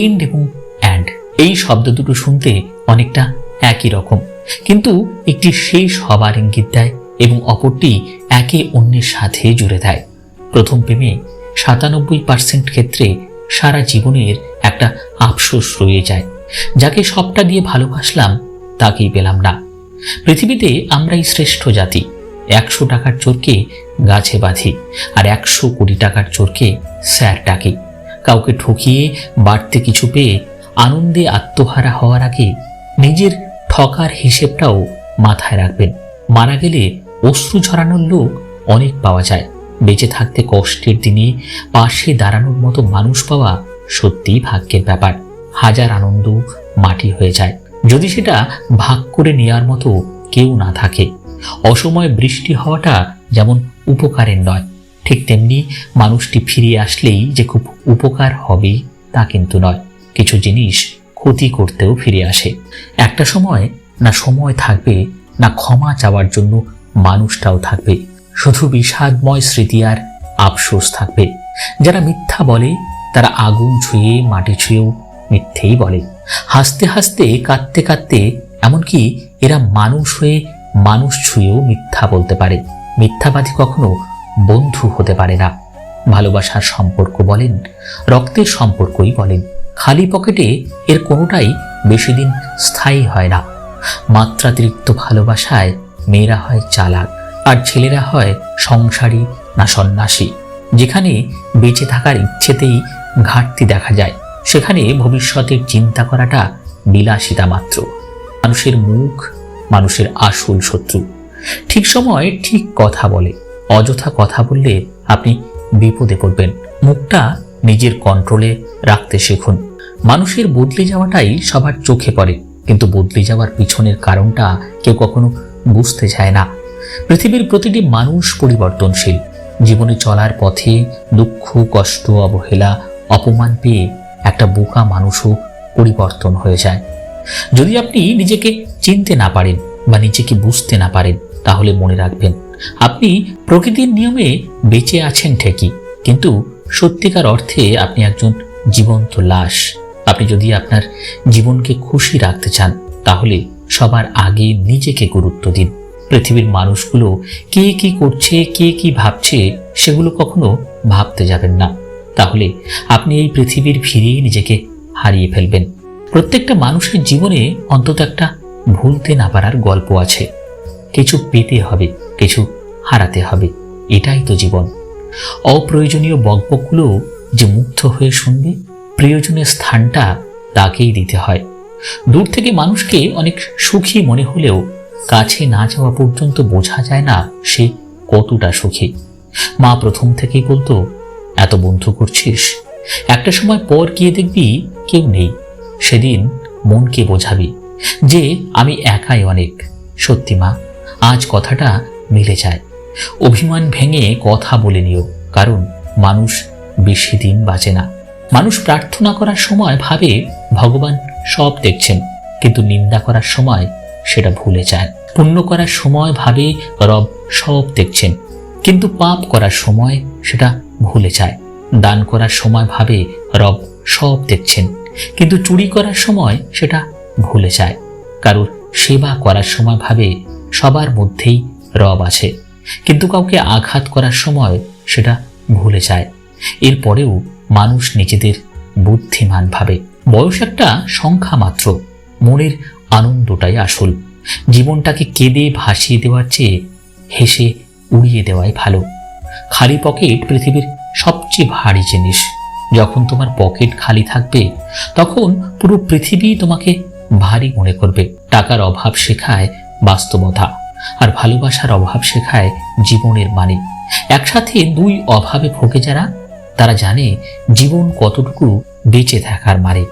And এবং and এই শব্দ দুটো শুনতে অনেকটা একই রকম। কিন্তু একটি শেষ হবার ইঙ্গিত দেয় এবং অপরটি একে অন্যের সাথে জুড়ে দেয়। প্রথম প্রেমে সাতানব্বই পার্সেন্ট ক্ষেত্রে সারা জীবনের একটা আফসোস রয়ে যায়। যাকে সবটা দিয়ে ভালোবাসলাম, তাকেই পেলাম না। পৃথিবীতে আমরাই শ্রেষ্ঠ জাতি। একশো টাকার চোরকে গাছে বাঁধি আর একশো কোটি টাকার চোরকে স্যার ডাকি কাউকে ঠকিয়ে বাড়তে কিছু পেয়ে আনন্দে আত্মহারা হওয়ার আগে নিজের ঠকার হিসেবটাও মাথায় রাখবেন। মারা গেলে অশ্রু ঝরানোর লোক অনেক পাওয়া যায়। বেঁচে থাকতে কষ্টের দিনে পাশে দাঁড়ানোর মতো মানুষ পাওয়া সত্যিই ভাগ্যের ব্যাপার। হাজার আনন্দ মাটি হয়ে যায়। যদি সেটা ভাগ করে নেওয়ার মতো কেউ না থাকে, অসময়ে বৃষ্টি হওয়াটা যেমন উপকারের নয় ঠিক তেমনি মানুষটি ফিরে আসলেই যে খুব উপকার হবে তা কিন্তু নয়। কিছু জিনিস ক্ষতি করতেও ফিরে আসে। একটা সময় না সময় থাকবে, না ক্ষমা চাওয়ার জন্য মানুষটাও থাকবে। শুধু বিষাদময় স্মৃতি আর আফসোস থাকবে। যারা মিথ্যা বলে, তারা আগুন ছুঁয়ে, মাটি ছুঁয়েও মিথ্যেই বলে। হাসতে হাসতে, কাঁদতে কাঁদতে, এমনকি এরা মানুষ হয়ে মানুষ ছুঁয়েও মিথ্যা বলতে পারে। মিথ্যাবাদী কখনো বন্ধু হতে পারে না। ভালোবাসার সম্পর্ক বলেন, রক্তের সম্পর্কই বলেন। খালি পকেটে এর কোনোটাই বেশি দিন স্থায়ী হয় না। মাত্রাতিরিক্ত ভালোবাসায় মেয়েরা হয় চালাক, আর ছেলেরা হয় সংসারী না সন্ন্যাসী। যেখানে বেঁচে থাকার ইচ্ছেতেই ঘাটতি দেখা যায়, সেখানে ভবিষ্যতের চিন্তা করাটা বিলাসিতা মাত্র। মানুষের মুখ, মানুষের আসল শত্রু। ঠিক সময় ঠিক কথা বলে। অযথা কথা বললে আপনি বিপদে পড়বেন। মুখটা নিজের কন্ট্রোলে রাখতে শিখুন। মানুষের বদলে যাওয়াটাই সবার চোখে পড়ে, কিন্তু বদলে যাওয়ার পিছনের কারণটা কেউ কখনো বুঝতে চায় না। পৃথিবীর প্রতিটি মানুষ পরিবর্তনশীল। জীবনে চলার পথে দুঃখ, কষ্ট, অবহেলা, অপমান পেয়ে একটা বোকা মানুষও পরিবর্তন হয়ে যায়। যদি আপনি নিজেকে চিনতে না পারেন বা নিজেকে বুঝতে না পারেন, তাহলে মনে রাখবেন, আপনি প্রকৃতির নিয়মে বেঁচে আছেন ঠিকই, কিন্তু সত্যিকার অর্থে আপনি একজন জীবন্ত লাশ। আপনি যদি আপনার জীবনকে খুশি রাখতে চান, তাহলে সবার আগে নিজেকে গুরুত্ব দিন। পৃথিবীর মানুষগুলো কে কি করছে, কে কি ভাবছে, সেগুলো কখনো ভাবতে যাবেন না। তাহলে আপনি এই পৃথিবীর ভিড়েই নিজেকে হারিয়ে ফেলবেন। প্রত্যেকটা মানুষের জীবনে অন্তত একটা ভুলতে না পারার গল্প আছে। কিছু পেতে হবে, কিছু হারাতে হবে। এটাই তো জীবন। অপ্রয়োজনীয় বকবকগুলো যে মুগ্ধ হয়ে শুনবে প্রিয়জনের স্থানটা তাকেই দিতে হয়। দূর থেকে মানুষকে অনেক সুখী মনে হলেও কাছে না যাওয়া পর্যন্ত বোঝা যায় না সে কতটা সুখী। মা প্রথম থেকেই বলতো, এত বন্ধু করছিস? একটা সময় পর গিয়ে দেখবি কেউ নেই। সেদিন মনকে বোঝাবি যে আমি একাই অনেক। সত্যি মা, আজ কথাটা মিলে যায়। অভিমান ভেঙে কথা বলে নিও, কারণ মানুষ বেশি দিন বাঁচে না। মানুষ প্রার্থনা করার সময় ভাবে ভগবান সব দেখছেন, কিন্তু নিন্দা করার সময় সেটা ভুলে যায়। পুণ্য করার সময় ভাবে রব সব দেখছেন, কিন্তু পাপ করার সময় সেটা ভুলে যায়। দান করার সময় ভাবে রব সব দেখছেন, কিন্তু চুরি করার সময় সেটা ভুলে যায়। কারোর সেবা করার সময় ভাবে সবার মধ্যেই রব আছে। কিন্তু কাউকে আঘাত করার সময় সেটা ভুলে যায়। এরপরেও মানুষ নিজেদের বুদ্ধিমান ভাবে। বয়স একটা সংখ্যা মাত্র। মনের আনন্দটাই আসল। জীবনটাকে কেঁদে ভাসিয়ে দেওয়ার চেয়ে হেসে উড়িয়ে দেওয়াই ভালো। খালি পকেট পৃথিবীর সবচেয়ে ভারী জিনিস। যখন তোমার পকেট খালি থাকবে, তখন পুরো পৃথিবী তোমাকে ভারী মনে করবে। টাকার অভাব শেখায় বাস্তবতা। আর ভালোবাসার অভাব শেখায় জীবনের মানে একসাথে দুই অভাবে ভোগে যারা, তারা জানে জীবন কতটুকু বেঁচে থাকার মানে